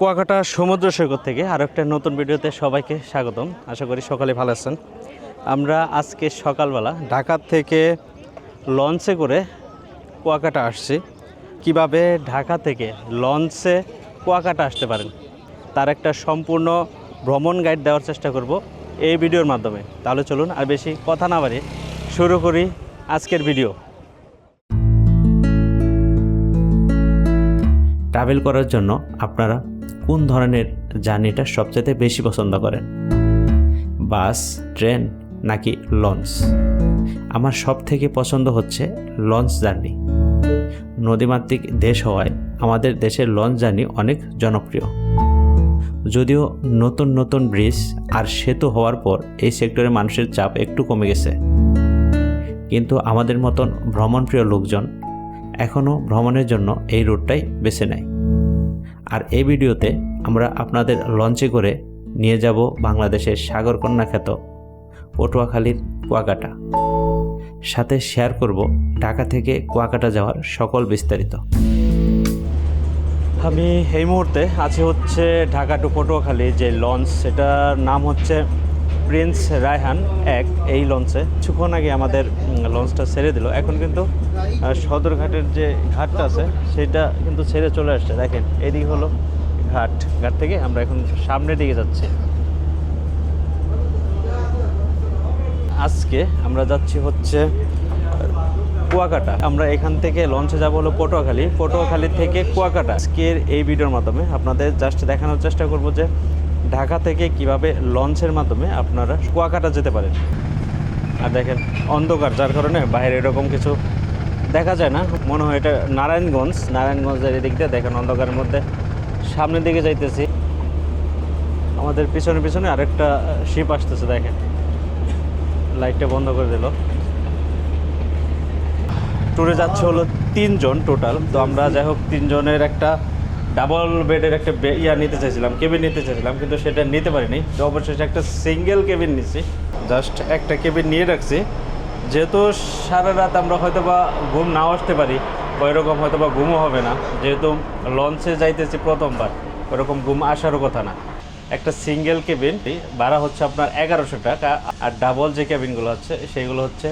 কুয়াকাটা সমুদ্র সৈকত থেকে আরও একটা নতুন ভিডিওতে সবাইকে স্বাগতম। আশা করি সকালে ভালো আছেন। আমরা আজকে সকালবেলা ঢাকা থেকে লঞ্চে করে কুয়াকাটা আসছি। কীভাবে ঢাকা থেকে লঞ্চে কুয়াকাটা আসতে পারেন, তার একটা সম্পূর্ণ ভ্রমণ গাইড দেওয়ার চেষ্টা করব এই ভিডিওর মাধ্যমে। তাহলে চলুন আর বেশি কথা না বাড়িয়ে শুরু করি আজকের ভিডিও। ট্রাভেল করার জন্য আপনারা কোন ধরনের জার্নিটা সবচেয়ে বেশি পছন্দ করেন? বাস, ট্রেন নাকি লঞ্চ? আমার সব থেকে পছন্দ হচ্ছে লঞ্চ জার্নি। নদীমাতৃক দেশ হওয়ায় আমাদের দেশের লঞ্চ জার্নি অনেক জনপ্রিয়। যদিও নতুন নতুন ব্রিজ আর সেতু হওয়ার পর এই সেক্টরে মানুষের চাপ একটু কমে গেছে। কিন্তু আমাদের মতন ভ্রমণপ্রিয় লোকজন এখনও ভ্রমণের জন্য এই রুটটাই বেছে নেয়। আর এই ভিডিওতে আমরা আপনাদের লঞ্চে করে নিয়ে যাব বাংলাদেশের সাগরকন্যা খ্যাত পটুয়াখালীর কুয়াকাটা। সাথে শেয়ার করব ঢাকা থেকে কুয়াকাটা যাওয়ার সকল বিস্তারিত। আমি এই মুহূর্তে আছি হচ্ছে ঢাকা টু পটুয়াখালী যে লঞ্চ, সেটার নাম হচ্ছে প্রিন্স রায়হান এক এই লঞ্চে। কিছুক্ষণ আগে আমাদের লঞ্চটা ছেড়ে দিল। এখন কিন্তু সদরঘাটের যে ঘাটটা আছে, সেটা কিন্তু ছেড়ে চলে আসছে। দেখেন, এদিকে হলো ঘাট। ঘাট থেকে আমরা এখন সামনের দিকে যাচ্ছি। আজকে আমরা যাচ্ছি হচ্ছে কুয়াকাটা। আমরা এখান থেকে লঞ্চে যাব হলো পটুয়াখালী। পটুয়াখালী থেকে কুয়াকাটা। আজকের এই ভিডিওর মাধ্যমে আপনাদের জাস্ট দেখানোর চেষ্টা করব যে ঢাকা থেকে কীভাবে লঞ্চের মাধ্যমে আপনারা কুয়াকাটা যেতে পারেন। আর দেখেন, অন্ধকার, যার কারণে বাইরে এরকম কিছু দেখা যায় না। মনে হয় এটা নারায়ণগঞ্জ। নারায়ণগঞ্জের এদিক দিয়ে দেখেন, অন্ধকারের মধ্যে সামনের দিকে যাইতেছি। আমাদের পিছনে পিছনে আরেকটা শিপ আসতেছে, দেখেন। লাইটটা বন্ধ করে দিল। ট্যুরে যাচ্ছে হলো তিনজন টোটাল তো আমরা যাই হোক, তিনজনের একটা ডাবল বেডের একটা ইয়া নিতে চাইছিলাম, কেবিন নিতে চাইছিলাম, কিন্তু সেটা নিতে পারিনি। তো অবশেষে একটা সিঙ্গেল কেবিন নিচ্ছি জাস্ট একটা কেবিন নিয়ে রাখছি। যেহেতু সারা রাত আমরা হয়তো বা ঘুম নাও আসতে পারি, বা এরকম হয়তো বা ঘুমও হবে না। যেহেতু লঞ্চে যাইতেছি প্রথমবার, ওরকম ঘুম আসারও কথা না। একটা সিঙ্গেল কেবিন ভাড়া হচ্ছে আপনার এগারোশো টাকা, আর ডাবল যে কেবিনগুলো হচ্ছে সেইগুলো হচ্ছে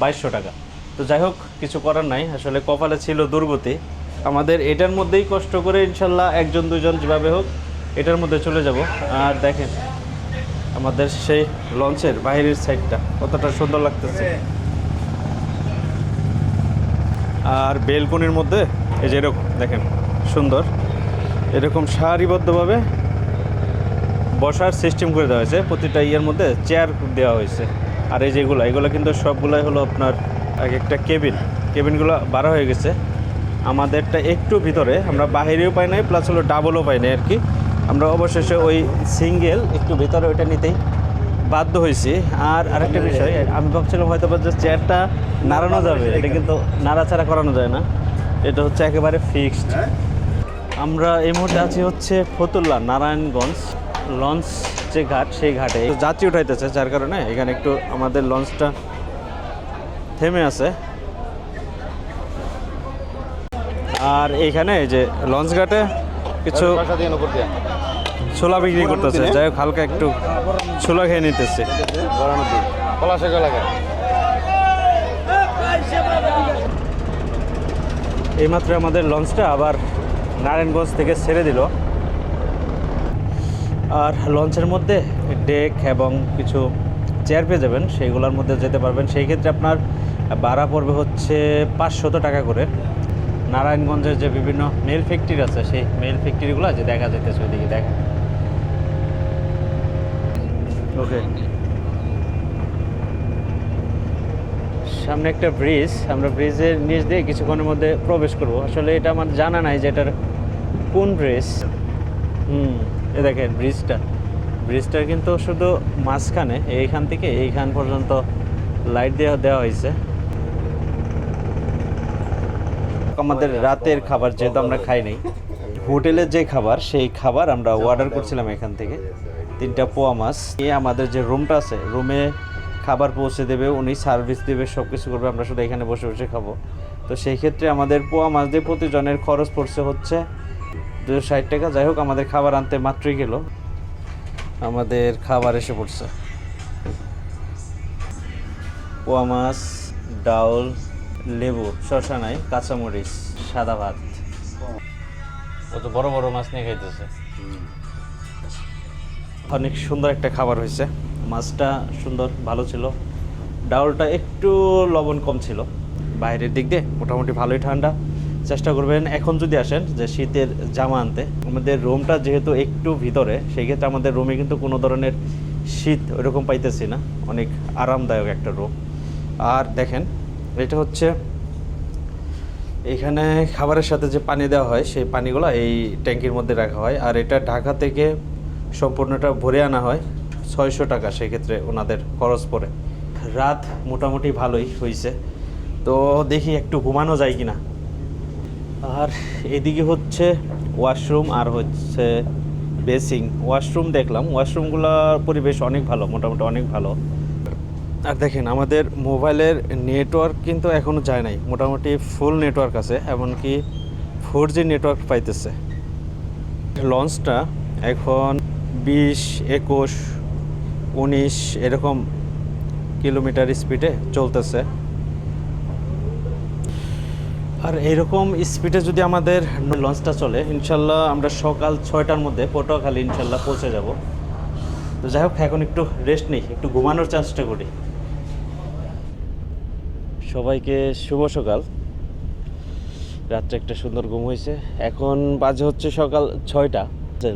বাইশশো টাকা। তো যাই হোক, কিছু করার নাই। আসলে কপালে ছিল দুর্গতি। আমাদের এটার মধ্যেই কষ্ট করে ইনশাল্লাহ একজন, দুজন যেভাবে হোক, এটার মধ্যে চলে যাব। আর দেখেন, আমাদের সেই লঞ্চের বাইরের সাইডটা কতটা সুন্দর লাগতেছে। আর বেলকনির মধ্যে, এই যে এরকম, দেখেন, সুন্দর। এরকম সারিবদ্ধভাবে বসার সিস্টেম করে দেওয়া হয়েছে। প্রতিটা ইয়ের মধ্যে চেয়ার দেওয়া হয়েছে। আর এই যেগুলো এগুলো কিন্তু সবগুলাই হলো আপনার এক একটা কেবিন কেবিনগুলো বাড়া হয়ে গেছে। আমাদেরটা একটু ভিতরে আমরা বাহিরেও পাই নাই প্লাস হলো ডাবলও পাই নাই আর কি। আমরা অবশেষে ওই সিঙ্গেল একটু ভিতরে ওইটা নিতেই বাধ্য হয়েছি। আর আরেকটা বিষয় আমি ভাবছিলাম হয়তো বা যে চেয়ারটা নাড়ানো যাবে এটা কিন্তু নাড়াচাড়া করানো যায় না। এটা হচ্ছে একেবারে ফিক্সড আমরা এই মুহূর্তে আছি হচ্ছে ফতুল্লা নারায়ণগঞ্জ লঞ্চ যে ঘাট সেই ঘাটে। যাত্রী উঠাইতেছে যার কারণে এখানে একটু আমাদের লঞ্চটা থেমে আছে। আর এইখানে এই যে লঞ্চ ঘাটে কিছু ছোলা বিক্রি করতেছে। যাই হোক হালকা একটু ছোলা খেয়ে নিতেছে। এইমাত্র আমাদের লঞ্চটা আবার নারায়ণগঞ্জ থেকে ছেড়ে দিল। আর লঞ্চের মধ্যে ডেক এবং কিছু চেয়ার পেয়ে যাবেন সেইগুলোর মধ্যে যেতে পারবেন। সেই ক্ষেত্রে আপনার ভাড়া পড়বে হচ্ছে পাঁচশত টাকা করে। নারায়ণগঞ্জের যে বিভিন্ন মেল ফ্যাক্টরি আছে, সেই মেল ফ্যাক্টরিগুলো যে দেখা যাইতেছে ওইদিকে, দেখা। ওকে সামনে একটা ব্রিজ আমরা ব্রিজের নিচ দিয়ে কিছুক্ষণের মধ্যে প্রবেশ করব। আসলে এটা আমার জানা নাই যে এটার কোন ব্রিজ হুম, এ দেখেন ব্রিজটা ব্রিজটা কিন্তু শুধু মাঝখানে, এইখান থেকে এইখান পর্যন্ত লাইট দেওয়া দেওয়া হয়েছে আমাদের রাতের খাবার যেহেতু আমরা খাই নাই, হোটেলের যে খাবার, সেই খাবার আমরা অর্ডার করছিলাম এখান থেকে। তিনটা পোয়া মাছ। নিয়ে আমাদের যে রুমটা আছে, রুমে খাবার পৌঁছে দেবে, উনি সার্ভিস দেবে সব কিছু করবে, আমরা শুধু এখানে বসে বসে খাব। তো সেই ক্ষেত্রে আমাদের পোয়া মাছ দিয়ে প্রতিজনের খরচ পড়ছে হচ্ছে দুশো ষাট টাকা। যাই হোক, আমাদের খাবার আনতে মাত্রই গেল। আমাদের খাবার এসে পড়ছে। পোয়া মাছ ডাউল লেবু শশা নাই কাঁচামরিচ সাদা ভাত। ও তো বড় বড় মাছ নিয়ে খাইতেছে। অনেক সুন্দর একটা খাবার হয়েছে। মাছটা সুন্দর ভালো ছিল। ডাউলটা একটু লবণ কম ছিল। বাইরের দিক দিয়ে মোটামুটি ভালোই ঠান্ডা। চেষ্টা করবেন এখন যদি আসেন যে শীতের জামা আনতে। আমাদের রুমটা যেহেতু একটু ভিতরে সেই ক্ষেত্রে আমাদের রুমে কিন্তু কোনো ধরনের শীত ওইরকম পাইতেছি না। অনেক আরামদায়ক একটা রুম। আর দেখেন এটা হচ্ছে এখানে খাবারের সাথে যে পানি দেওয়া হয়, সেই পানিগুলো এই ট্যাঙ্কির মধ্যে রাখা হয়। আর এটা ঢাকা থেকে সম্পূর্ণটা ভরে আনা হয় ছয়শো টাকা, সেক্ষেত্রে ওনাদের খরচ পড়ে। রাত মোটামুটি ভালোই হয়েছে। তো দেখি একটু ঘুমানো যায় কি না আর এদিকে হচ্ছে ওয়াশরুম আর হচ্ছে বেসিং ওয়াশরুম দেখলাম। ওয়াশরুমগুলোর পরিবেশ অনেক ভালো, মোটামুটি অনেক ভালো। আর দেখেন, আমাদের মোবাইলের নেটওয়ার্ক কিন্তু এখনও যায় নাই। মোটামুটি ফুল নেটওয়ার্ক আছে, এমনকি ফোর জি নেটওয়ার্ক পাইতেছে। লঞ্চটা এখন বিশ, একুশ, উনিশ এরকম কিলোমিটার স্পিডে চলতেছে। আর এরকম স্পিডে যদি আমাদের লঞ্চটা চলে, ইনশাল্লাহ আমরা সকাল ছয়টার মধ্যে পটুয়াখালী ইনশাল্লাহ পৌঁছে যাব। তো যাই হোক, এখন একটু রেস্ট নেই, একটু ঘুমানোর চেষ্টা করি। সবাইকে শুভ সকাল। রাত্রে একটা সুন্দর ঘুম হয়েছে। এখন বাজে হচ্ছে সকাল ছয়টা।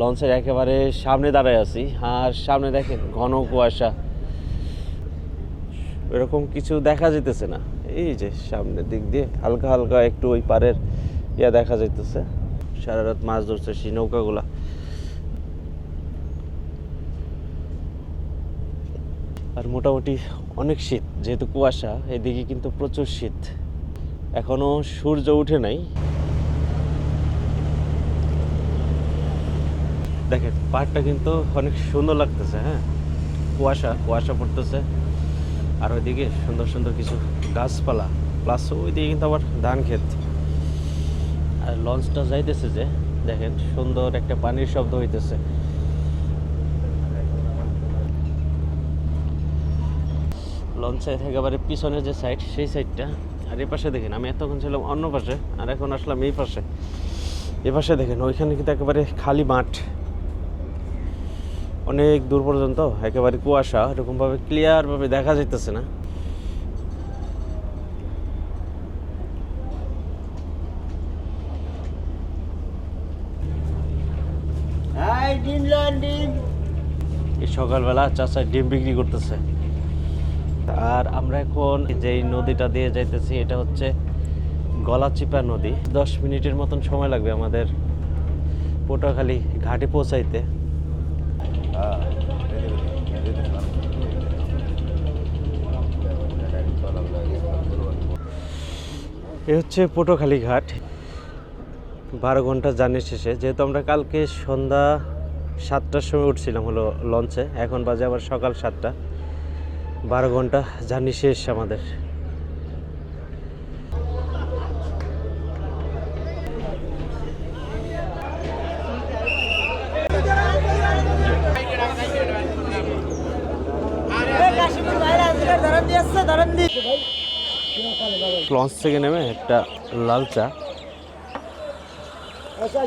লঞ্চের একেবারে সামনে দাঁড়ায় আছি। আর সামনে দেখেন, ঘন কুয়াশা। এরকম কিছু দেখা যেতেছে না। এই যে সামনের দিক দিয়ে হালকা হালকা একটু ওই পারের ইয়া দেখা যাইতেছে। সারা রাত মাছ ধরছে সেই নৌকাগুলা। আর মোটামুটি অনেক শীত, যেহেতু কুয়াশা, এদিকে কিন্তু প্রচুর শীত। এখনও সূর্য উঠে নাই। দেখেন, পাহাড়টা কিন্তু অনেক সুন্দর লাগতেছে হ্যাঁ? কুয়াশা কুয়াশা পড়তেছে। আর ওইদিকে সুন্দর সুন্দর কিছু গাছপালা প্লাস ওইদিকে কিন্তু আবার ধান ক্ষেত। আর লঞ্চটা যাইতেছে যে, দেখেন, সুন্দর একটা পানির শব্দ হইতেছে। লঞ্চের একেবারে পিছনে যে সাইড সেই সাইডটা আর এ পাশে দেখেন আমি এতক্ষণ ছিলাম অন্য পাশে আর এখন আসলাম এই পাশে। এ পাশে দেখেন ওইখানে কিন্তু একেবারে খালি মাঠ। অনেক দূর পর্যন্ত একেবারে কুয়াশা এরকমভাবে ক্লিয়ারভাবে দেখা যাইতেছে না। এই সকালবেলা চাচা ডিম বিক্রি করতেছে। আর আমরা এখন যেই নদীটা দিয়ে যাইতেছি, এটা হচ্ছে গলাচিপা নদী। দশ মিনিটের মতন সময় লাগবে আমাদের পটুয়াখালী ঘাটে পৌঁছাইতে। এ হচ্ছে পটুয়াখালী ঘাট। বারো ঘণ্টা জার্নি শেষে। যেহেতু আমরা কালকে সন্ধ্যা সাতটার সময় উঠছিলাম হলো লঞ্চে, এখন বাজে আবার সকাল সাতটা। বারো ঘণ্টা জার্নি শেষ আমাদের। লঞ্চ থেকে নেমে একটা লাল চা। লঞ্চ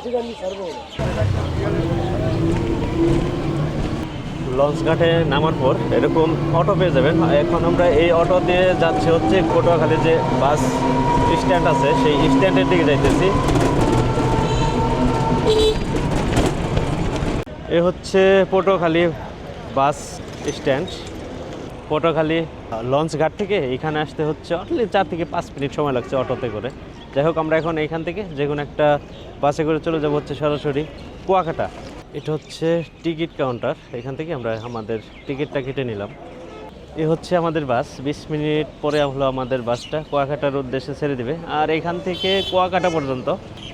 ঘাটে নামার পর এরকম অটো পেয়ে যাবেন। এখন আমরা এই অটো দিয়ে যাচ্ছি হচ্ছে পটুয়াখালী যে বাস স্ট্যান্ড আছে, সেই স্ট্যান্ডের দিকে যাইতেছি। এ হচ্ছে Patuakhali bus stand Patuakhali launch ঘাট থেকে এখানে আসতে হচ্ছে অটলি চার থেকে পাঁচ মিনিট সময় লাগছে অটোতে করে। যাই হোক, আমরা এখন এইখান থেকে যে কোনো একটা বাসে করে চলে যাব হচ্ছে সরাসরি কুয়াকাটা। এটা হচ্ছে টিকিট কাউন্টার। এখান থেকে আমরা আমাদের টিকিটটা কেটে নিলাম। এ হচ্ছে আমাদের বাস। বিশ মিনিট পরে হলো আমাদের বাসটা কুয়াকাটার উদ্দেশ্যে ছেড়ে দিবে। আর এখান থেকে কুয়াকাটা পর্যন্ত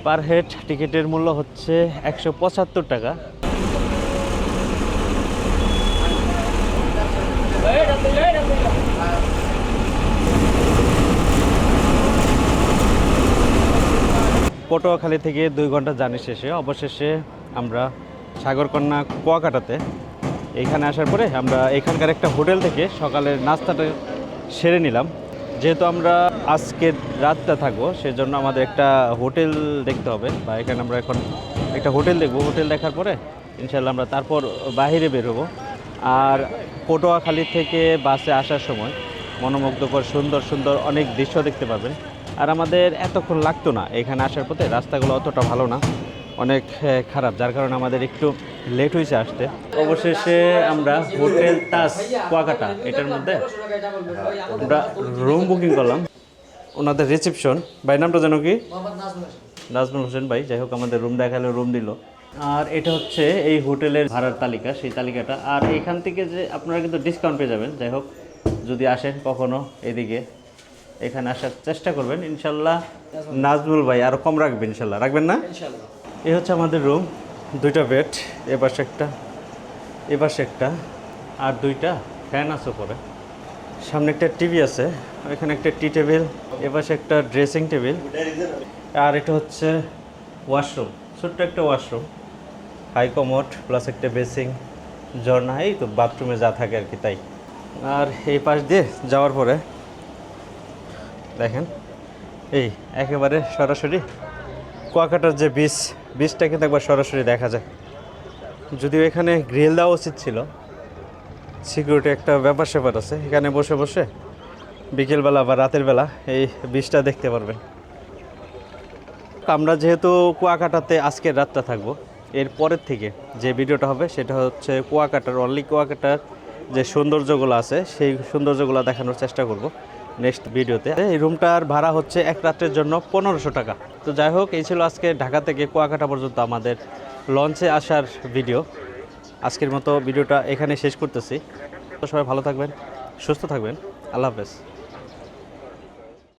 পার হেড টিকিটের মূল্য হচ্ছে একশো পঁচাত্তর টাকা। পটুয়াখালী থেকে দুই ঘণ্টা জার্নি শেষে। অবশেষে আমরা সাগরকন্যা কুয়াকাটাতে। এখানে আসার পরে আমরা এখানকার একটা হোটেল থেকে সকালের নাস্তাটা সেরে নিলাম। যেহেতু আমরা আজকে রাতটা থাকব, সেজন্য আমাদের একটা হোটেল দেখতে হবে। বা এখানে আমরা এখন একটা হোটেল দেখব। হোটেল দেখার পরে ইনশাল্লাহ আমরা তারপর বাইরে বেরোবো আর পটুয়াখালী থেকে বাসে আসার সময় মনোমুগ্ধকর, সুন্দর সুন্দর অনেক দৃশ্য দেখতে পাবেন। আর আমাদের এতক্ষণ লাগতো না। এখানে আসার পথে রাস্তাগুলো অতটা ভালো না। অনেক খারাপ, যার কারণে আমাদের একটু লেট হয়েছে আসতে। অবশেষে আমরা হোটেল তাজ কুয়াকাটা, এটার মধ্যে আমরা রুম বুকিং করলাম। ওনাদের রিসেপশন ভাই, নামটা যেন কি? নাজমুল হোসেন ভাই, যাই হোক, আমাদের রুম দেখালে রুম দিল। আর এটা হচ্ছে এই হোটেলের ভাড়ার তালিকা, সেই তালিকাটা। আর এখান থেকে যে আপনারা কিন্তু ডিসকাউন্ট পেয়ে যাবেন, যাই হোক, যদি আসেন কখনো এদিকে, এখানে আসার চেষ্টা করবেন। ইনশাল্লাহ নাজমুল ভাই আরও কম রাখবেন, ইনশাল্লাহ। রাখবেন না? এই হচ্ছে আমাদের রুম দুইটা বেড এ পাশে একটা, এ পাশে একটা, আর দুইটা ফ্যান আছে উপরে। সামনে একটা টিভি আছে এখানে একটা টি টেবিল এ পাশে একটা ড্রেসিং টেবিল আর এটা হচ্ছে ওয়াশরুম ছোট্ট একটা ওয়াশরুম হাই কমোড প্লাস একটা বেসিং ঝর্ণা, এই তো বাথরুমে যা থাকে আর কি, তাই। আর এই পাশ দিয়ে যাওয়ার পরে, দেখেন, এই একেবারে সরাসরি কুয়াকাটার যে বীজ বীজটা কিন্তু একবার সরাসরি দেখা যায় যদিও এখানে গ্রিল দেওয়া উচিত ছিল। সিকিউরিটি একটা ব্যাপার স্যাপার আছে। এখানে বসে বসে বিকেলবেলা বা রাতের বেলা এই বীজটা দেখতে পারবেন। আমরা যেহেতু কুয়াকাটাতে আজকের রাতটা থাকব, এর পরের থেকে যে ভিডিওটা হবে সেটা হচ্ছে কুয়াকাটার অনলি কুয়াকাটার যে সৌন্দর্যগুলো আছে, সেই সৌন্দর্যগুলো দেখানোর চেষ্টা করব। নেক্সট ভিডিওতে। এই রুমটার ভাড়া হচ্ছে এক রাত্রের জন্য পনেরোশো টাকা। তো যাই হোক, এই ছিল আজকে ঢাকা থেকে কুয়াকাটা পর্যন্ত আমাদের লঞ্চে আসার ভিডিও। আজকের মতো ভিডিওটা এখানে শেষ করতেছি। তো সবাই ভালো থাকবেন, সুস্থ থাকবেন। আল্লাহ হাফেজ।